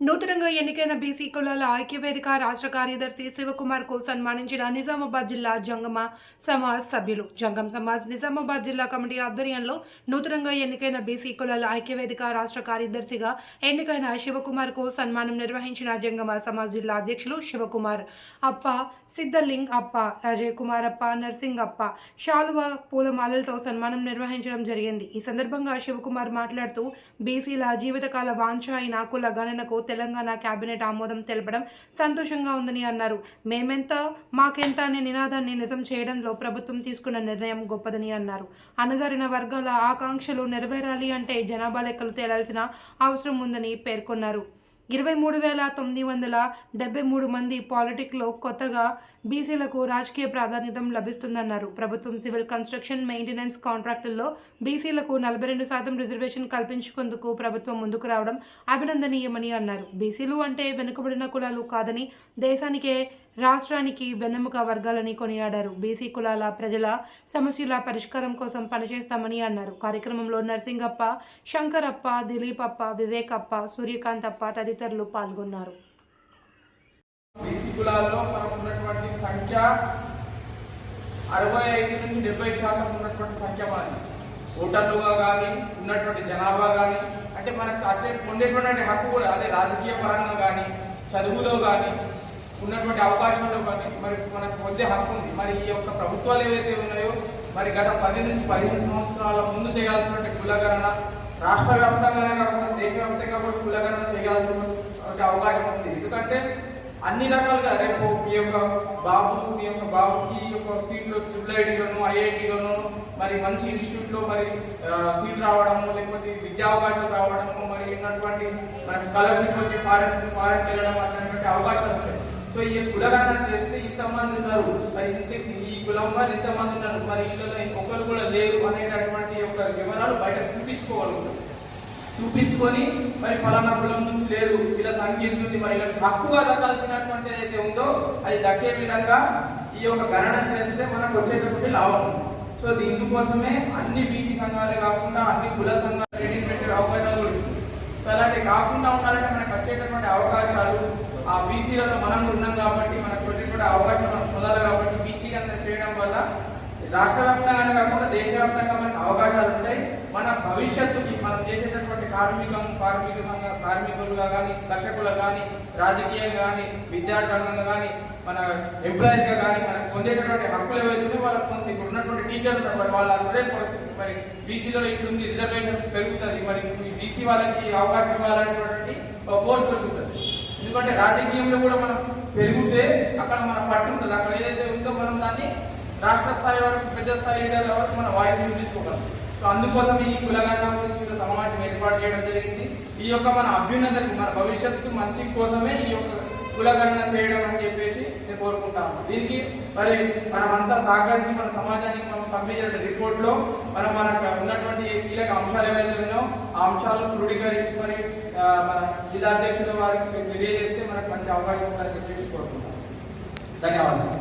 నూతనంగా ఎన్నికైన బీసీ కులాల ఐక్యవేదిక రాష్ట్ర కార్యదర్శి శివకుమార్కు సన్మానించిన నిజామాబాద్ జిల్లా జంగమ సమాజ్ సభ్యులు. జంగం సమాజ్ నిజామాబాద్ జిల్లా కమిటీ ఆధ్వర్యంలో నూతనంగా ఎన్నికైన బీసీ కులాల ఐక్యవేదిక రాష్ట్ర కార్యదర్శిగా ఎన్నికైన శివకుమార్కు సన్మానం నిర్వహించిన జంగమ సమాజ్ జిల్లా అధ్యక్షులు శివకుమార్. అప్ప సిద్ధలింగ్ అప్ప అజయ్ కుమార్ అప్ప నర్సింగ్ అప్ప శాలువ పూలమాలలతో సన్మానం నిర్వహించడం జరిగింది. ఈ సందర్భంగా శివకుమార్ మాట్లాడుతూ బీసీల జీవితకాల వాంఛ అయిన కుల గణనకు తెలంగాణ కేబినెట్ ఆమోదం తెలపడం సంతోషంగా ఉందని అన్నారు. మేమెంత మాకెంత అనే నినాదాన్ని నిజం చేయడంలో ప్రభుత్వం తీసుకున్న నిర్ణయం గొప్పదని అన్నారు. అణగారిన వర్గాల ఆకాంక్షలు నెరవేరాలి అంటే జనాభా లెక్కలు తేలాల్సిన అవసరం ఉందని పేర్కొన్నారు. ఇరవై మూడు వేల తొమ్మిది వందల డెబ్బై మూడు మంది పాలిటిక్లో కొత్తగా బీసీలకు రాజకీయ ప్రాధాన్యత లభిస్తుందన్నారు. ప్రభుత్వం సివిల్ కన్స్ట్రక్షన్ మెయింటెనెన్స్ కాంట్రాక్టుల్లో బీసీలకు నలభై రెండు శాతం రిజర్వేషన్ కల్పించుకుందుకు ప్రభుత్వం ముందుకు రావడం అభినందనీయమని అన్నారు. బీసీలు అంటే వెనుకబడిన కులాలు కాదని దేశానికే రాష్ట్రానికి వెన్నెముక వర్గాలని కొనియాడారు. బీసీ కులాల ప్రజల సమస్యల పరిష్కారం కోసం పనిచేస్తామని అన్నారు. కార్యక్రమంలో నర్సింగప్ప శంకరప్ప దిలీపప్ప వివేకప్ప సూర్యకాంతప్ప తదితరులు పాల్గొన్నారు. బీసీ కులాల్లో ఉన్నటువంటి సంఖ్య అరవై ఐదు నుంచి డెబ్బై శాతం ఉన్నటువంటి సంఖ్య మనది ఓటర్లుగా కానీ ఉన్నటువంటి జనాభా కానీ అంటే మనకు అచ్చే ఉండేటువంటి హక్కు కూడా అదే రాజకీయ పరంగా కానీ చదువులో కానీ ఉన్నటువంటి అవకాశంలో కానీ మరి మనకు పొందే హక్కు ఉంది. మరి ఈ యొక్క ప్రభుత్వాలు ఏవైతే ఉన్నాయో మరి గత పది నుంచి పదిహేను సంవత్సరాల ముందు చేయాల్సినటువంటి కులగణన రాష్ట్ర వ్యాప్తంగానే కాకుండా దేశవ్యాప్తంగా కూడా కులగణన చేయాల్సినటువంటి అవకాశం ఉంది. ఎందుకంటే అన్ని రకాలుగా రేపు మీ యొక్క బాబు మీ యొక్క బాబుకి ఈ యొక్క సీట్లో ట్రిపుల్ ఐటీలోను ఐఐటీలోను మరి మంచి ఇన్స్టిట్యూట్లో మరి సీట్లు సీట్ రావడము లేకపోతే విద్యా అవకాశాలు రావడము మరి ఉన్నటువంటి మనకి స్కాలర్షిప్ వచ్చి ఫారెన్ ఫారెన్ వెళ్ళడం అనేటువంటి అవకాశాలు ఉంటాయి సో ఈ కులగణన చేస్తే ఇంతమంది ఉన్నారు. మరి ఇంత ఈ కులం వారు ఇంతమంది ఉన్నారు. మరి ఇంట్లో ఇంకొకరు కూడా లేరు అనేటటువంటి యొక్క వివరాలు బయట చూపించుకోగలుగుతారు చూపించుకొని మరి ఫలానా కులం నుంచి లేదు ఇలా సంఖ్య మరి ఇలా తక్కువ దక్కాల్సినటువంటి ఏదైతే ఉందో అది దక్కే విధంగా ఈ యొక్క గణన చేస్తే మనకు వచ్చేటటువంటి లాభం. సో దీనికోసమే అన్ని బీసీ సంఘాలే కాకుండా అన్ని కుల సంఘాలు రెడీ పెట్టే అవకాశాలు కూడా కాకుండా ఉండాలంటే మనకు వచ్చేటటువంటి అవకాశాలు. ఆ బీసీలలో మనం ఉన్నాం కాబట్టి మనకు వచ్చేటువంటి అవకాశం మనం పొందాలి కాబట్టి బీసీ కన్నా చేయడం వల్ల రాష్ట్ర వ్యాప్తంగానే కాకుండా దేశవ్యాప్తంగా మనకు అవకాశాలు ఉంటాయి. మన భవిష్యత్తుకి మనం చేసేటటువంటి కార్మికం కార్మిక సంఘ కార్మికులుగా కానీ కర్షకులుగా కానీ రాజకీయ కానీ విద్యార్థులంగా కానీ మన ఎంప్లాయీస్గా కానీ మనకు పొందేటటువంటి హక్కులు ఏవైతే వాళ్ళకు పొంది ఇప్పుడు ఉన్నటువంటి టీచర్లు ఉన్నారు మరి వాళ్ళ అదే పరిస్థితి. మరి బీసీలో ఇట్లుంది రిజర్వేషన్ పెరుగుతుంది. మరి బీసీ వాళ్ళకి అవకాశం ఇవ్వాలనేటువంటి ఫోర్స్ పెరుగుతుంది. ఎందుకంటే రాజకీయంలో కూడా మనం పెరిగితే అక్కడ మన పట్టు ఉంటుంది. అక్కడ ఏదైతే ఉందో మనం దాన్ని రాష్ట్ర స్థాయి వరకు పెద్ద స్థాయి ఏరియాల వరకు మన వాయిస్ వినిపించుకోగలం సో అందుకోసం ఈ కులగండం గురించి సమావేశం ఏర్పాటు చేయడం జరిగింది. ఈ యొక్క మన అభ్యున్నతకి మన భవిష్యత్తు మంచి కోసమే ఈ యొక్క కులగణన చేయడం అని చెప్పేసి నేను కోరుకుంటాను దీనికి మరి మనమంతా సహకరించి మన సమాజానికి మనం పంపించిన రిపోర్ట్లో మనం మనకు ఉన్నటువంటి కీలక అంశాలు ఏవైతే ఉన్నాయో ఆ అంశాలను క్రోడీకరించుకొని మన జిల్లా అధ్యక్షుల వారికి తెలియజేస్తే మనకు మంచి అవకాశం ఉందని చెప్పేసి కోరుకుంటాం ధన్యవాదాలు.